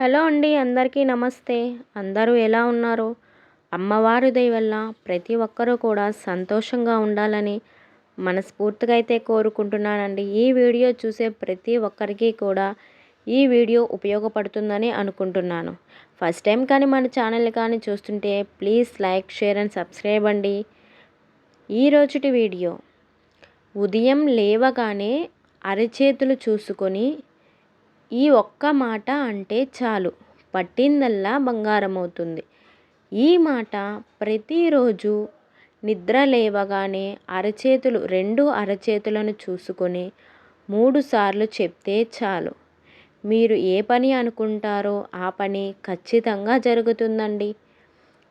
Hello అండి అందరికీ నమస్తే. అందరూ ఎలా ఉన్నారు? అమ్మవారి వల్ల ప్రతి ఒక్కరూ కూడా సంతోషంగా ఉండాలని మనస్ఫూర్తిగా అయితే కోరుకుంటున్నానండి. ఈ వీడియో చూసే ప్రతి ఒక్కరికి కూడా ఈ వీడియో ఉపయోగపడుతుందని అనుకుంటున్నాను. ఫస్ట్ టైం కానీ మన ఛానల్ కానీ చూస్తుంటే please like share and subscribe అండి. ఈ రోజుటి వీడియో. ఉదయం లేవగానే అరచేతులు చూసుకొని ఈ ఒక్క మాట అంటే చాలు. పట్టిందల్లా బంగారమవుతుంది. ఈ మాట ప్రతిరోజు నిద్ర లేవగానే అరచేతులు రెండు అరచేతులను చూసుకొని మూడు సార్లు చెప్తే చాలు. మీరు ఏ పని అనుకుంటారో ఆ పని ఖచ్చితంగా జరుగుతుందండి.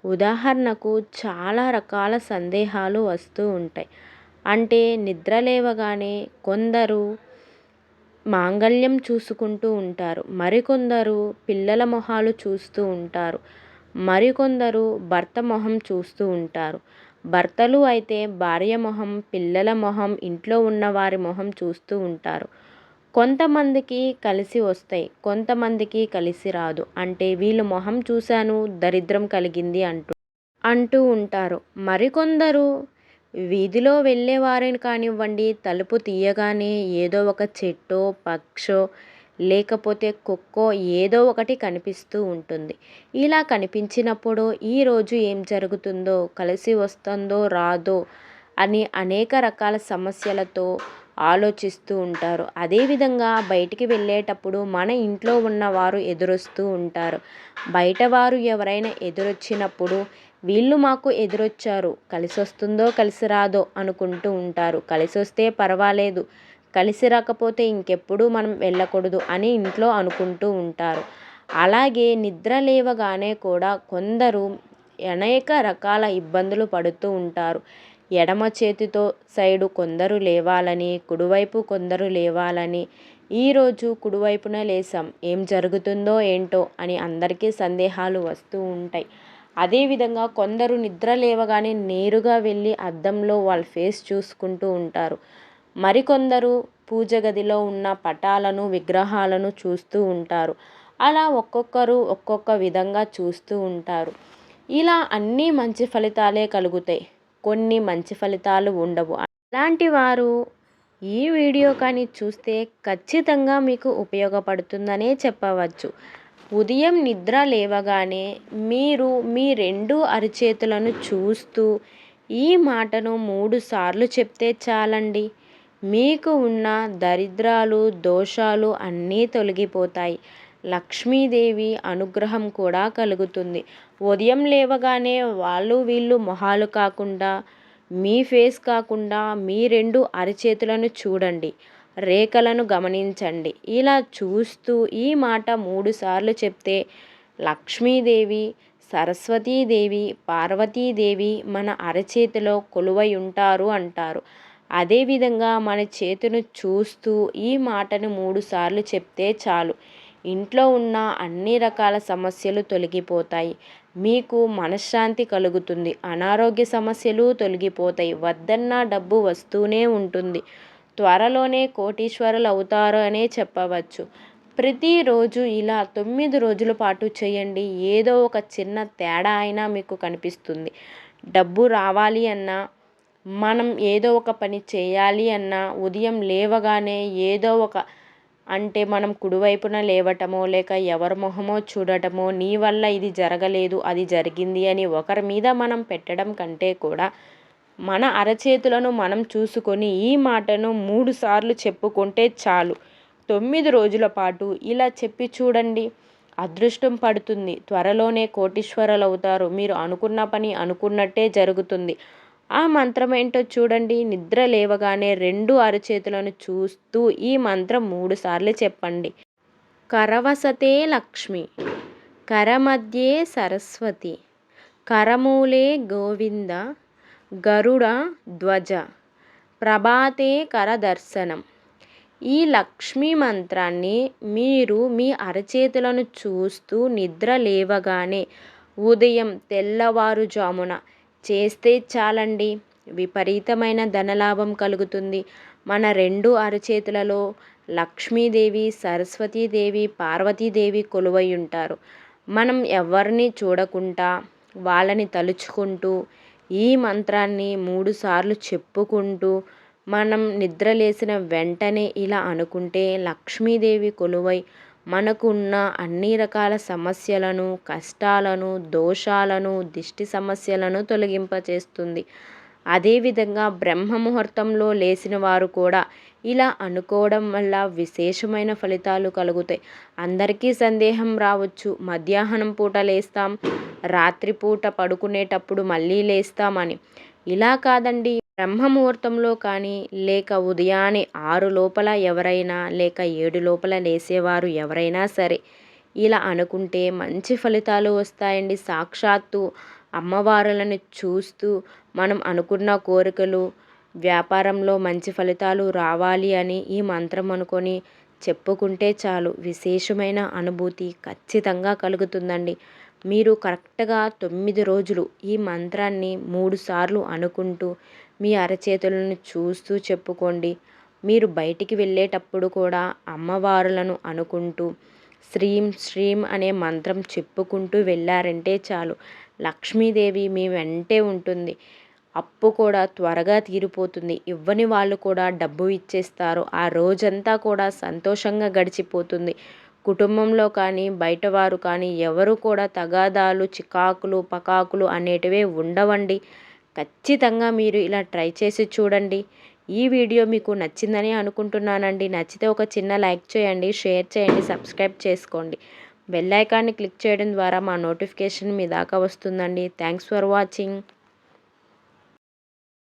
ఉదాహరణకు చాలా రకాల సందేహాలు వస్తూ ఉంటాయి. అంటే నిద్ర లేవగానే కొందరు మాంగళ్యం చూసుకుంటూ ఉంటారు. మరికొందరు పిల్లల మొహాలు చూస్తూ ఉంటారు. మరికొందరు భర్త మొహం చూస్తూ ఉంటారు. భర్తలు అయితే భార్య మొహం పిల్లల మొహం ఇంట్లో ఉన్న వారి మొహం చూస్తూ ఉంటారు. కొంతమందికి కలిసి వస్తాయి కొంతమందికి కలిసి రాదు. అంటే వీళ్ళు మొహం చూశాను దరిద్రం కలిగింది అంటూ అంటూ ఉంటారు. మరికొందరు వీధిలో వెళ్ళేవారిని కానివ్వండి తలుపు తీయగానే ఏదో ఒక చెట్టో పక్షో లేకపోతే కుక్కో ఏదో ఒకటి కనిపిస్తూ ఉంటుంది. ఇలా కనిపించినప్పుడు ఈరోజు ఏం జరుగుతుందో కలిసి వస్తుందో రాదో అని అనేక రకాల సమస్యలతో ఆలోచిస్తూ ఉంటారు. అదేవిధంగా బయటికి వెళ్ళేటప్పుడు మన ఇంట్లో ఉన్నవారు ఎదురొస్తూ ఉంటారు. బయటవారు ఎవరైనా ఎదురొచ్చినప్పుడు వీళ్ళు మాకు ఎదురొచ్చారు. కలిసి వస్తుందో కలిసి రాదో అనుకుంటూ ఉంటారు. కలిసి వస్తే పర్వాలేదు. కలిసి రాకపోతే ఇంకెప్పుడు మనం వెళ్ళకూడదు అని ఇంట్లో అనుకుంటూ ఉంటారు. అలాగే నిద్ర లేవగానే కూడా కొందరు అనేక రకాల ఇబ్బందులు పడుతూ ఉంటారు. ఎడమ చేతితో సైడు కొందరు లేవాలని కుడివైపు కొందరు లేవాలని ఈరోజు కుడివైపున లేసాం ఏం జరుగుతుందో ఏంటో అని అందరికీ సందేహాలు వస్తూ ఉంటాయి. అదేవిధంగా కొందరు నిద్ర లేవగానే నేరుగా వెళ్ళి అద్దంలో వాళ్ళ ఫేస్ చూసుకుంటూ ఉంటారు. మరికొందరు పూజ గదిలో ఉన్న పటాలను విగ్రహాలను చూస్తూ ఉంటారు. అలా ఒక్కొక్కరు ఒక్కొక్క విధంగా చూస్తూ ఉంటారు. ఇలా అన్నీ మంచి ఫలితాలే కలుగుతాయి. కొన్ని మంచి ఫలితాలు ఉండవు. అలాంటి వారు ఈ వీడియో కానీ చూస్తే ఖచ్చితంగా మీకు ఉపయోగపడుతుందనే చెప్పవచ్చు. ఉదయం నిద్ర లేవగానే మీరు మీ రెండు అరిచేతులను చూస్తూ ఈ మాటను మూడు సార్లు చెప్తే చాలండి. మీకు ఉన్న దరిద్రాలు దోషాలు అన్నీ తొలగిపోతాయి. లక్ష్మీదేవి అనుగ్రహం కూడా కలుగుతుంది. ఉదయం లేవగానే వాళ్ళు వీళ్ళు మొహాలు కాకుండా మీ ఫేస్ కాకుండా మీ రెండు అరిచేతులను చూడండి. రేఖలను గమనించండి. ఇలా చూస్తూ ఈ మాట మూడుసార్లు చెప్తే లక్ష్మీదేవి సరస్వతీదేవి పార్వతీదేవి మన అరచేతిలో కొలువై ఉంటారు అంటారు. అదేవిధంగా మన చేతును చూస్తూ ఈ మాటను మూడుసార్లు చెప్తే చాలు. ఇంట్లో ఉన్న అన్ని రకాల సమస్యలు తొలగిపోతాయి. మీకు మనశ్శాంతి కలుగుతుంది. అనారోగ్య సమస్యలు తొలగిపోతాయి. వద్దన్న డబ్బు వస్తూనే ఉంటుంది. త్వరలోనే కోటీశ్వరులు అవుతారు అనే చెప్పవచ్చు. ప్రతిరోజు ఇలా తొమ్మిది రోజుల పాటు చేయండి. ఏదో ఒక చిన్న తేడా అయినా మీకు కనిపిస్తుంది. డబ్బు రావాలి అన్నా మనం ఏదో ఒక పని చేయాలి అన్నా ఉదయం లేవగానే ఏదో ఒక అంటే మనం కుడివైపున లేవటమో లేక ఎవరి మొహమో చూడటమో నీ వల్ల ఇది జరగలేదు అది జరిగింది అని ఒకరి మీద మనం పెట్టడం కంటే కూడా మన అరచేతులను మనం చూసుకొని ఈ మాటను మూడుసార్లు చెప్పుకుంటే చాలు. తొమ్మిది రోజుల పాటు ఇలా చెప్పి చూడండి. అదృష్టం పడుతుంది. త్వరలోనే కోటీశ్వరులు అవుతారు మీరు అనుకున్న పని అనుకున్నట్టే జరుగుతుంది. ఆ మంత్రం ఏంటో చూడండి. నిద్ర లేవగానే రెండు అరచేతులను చూస్తూ ఈ మంత్రం మూడుసార్లు చెప్పండి. కరవసతే లక్ష్మి. కరమధ్యే సరస్వతి. కరమూలే గోవింద. గరుడ ధ్వజ. ప్రభాతే కరదర్శనం ఈ లక్ష్మీ మంత్రాన్ని మీరు మీ అరచేతులను చూస్తూ నిద్ర లేవగానే ఉదయం తెల్లవారుజామున చేస్తే చాలండి. విపరీతమైన ధనలాభం కలుగుతుంది. మన రెండు అరచేతులలో లక్ష్మీదేవి సరస్వతీదేవి పార్వతీదేవి కొలువై ఉంటారు. మనం ఎవరిని చూడకుండా వాళ్ళని తలుచుకుంటూ ఈ మంత్రాన్ని మూడుసార్లు చెప్పుకుంటూ మనం నిద్రలేసిన వెంటనే ఇలా అనుకుంటే లక్ష్మీదేవి కొలువై మనకున్న అన్ని రకాల సమస్యలను కష్టాలను దోషాలను దిష్టి సమస్యలను తొలగింపచేస్తుంది. అదేవిధంగా బ్రహ్మ ముహూర్తంలో లేచిన వారు కూడా ఇలా అనుకోవడం వల్ల విశేషమైన ఫలితాలు కలుగుతాయి. అందరికీ సందేహం రావచ్చు. మధ్యాహ్నం పూట లేస్తాం రాత్రిపూట పడుకునేటప్పుడు మళ్ళీ లేస్తామని. ఇలా కాదండి. బ్రహ్మ ముహూర్తంలో కానీ లేక ఉదయాన్నే ఆరు లోపల ఎవరైనా లేక ఏడు లోపల లేసేవారు ఎవరైనా సరే ఇలా అనుకుంటే మంచి ఫలితాలు వస్తాయండి. సాక్షాత్తు అమ్మవారులను చూస్తూ మనం అనుకున్న కోరికలు వ్యాపారంలో మంచి ఫలితాలు రావాలి అని ఈ మంత్రం అనుకొని చెప్పుకుంటే చాలు. విశేషమైన అనుభూతి ఖచ్చితంగా కలుగుతుందండి. మీరు కరెక్ట్గా తొమ్మిది రోజులు ఈ మంత్రాన్ని మూడు సార్లు అనుకుంటూ మీ అరచేతులను చూస్తూ చెప్పుకోండి. మీరు బయటికి వెళ్ళేటప్పుడు కూడా అమ్మవారులను అనుకుంటూ శ్రీం శ్రీం అనే మంత్రం చెప్పుకుంటూ వెళ్ళారంటే చాలు. లక్ష్మీదేవి మీ వెంటే ఉంటుంది. అప్పు కూడా త్వరగా తీరిపోతుంది. ఇవ్వని వాళ్ళు కూడా డబ్బు ఇచ్చేస్తారు. ఆ రోజంతా కూడా సంతోషంగా గడిచిపోతుంది. కుటుంబంలో కానీ బయటవారు కానీ ఎవరు కూడా తగాదాలు చికాకులు పకాకులు అనేటివే ఉండవండి. ఖచ్చితంగా మీరు ఇలా ట్రై చేసి చూడండి. ఈ వీడియో మీకు నచ్చిందని అనుకుంటున్నానండి. నచ్చితే ఒక చిన్న లైక్ చేయండి షేర్ చేయండి సబ్స్క్రైబ్ చేసుకోండి. బెల్ ఐకాన్ని క్లిక్ చేయడం ద్వారా మా నోటిఫికేషన్ మీ దాకా వస్తుందండి. Thanks for watching.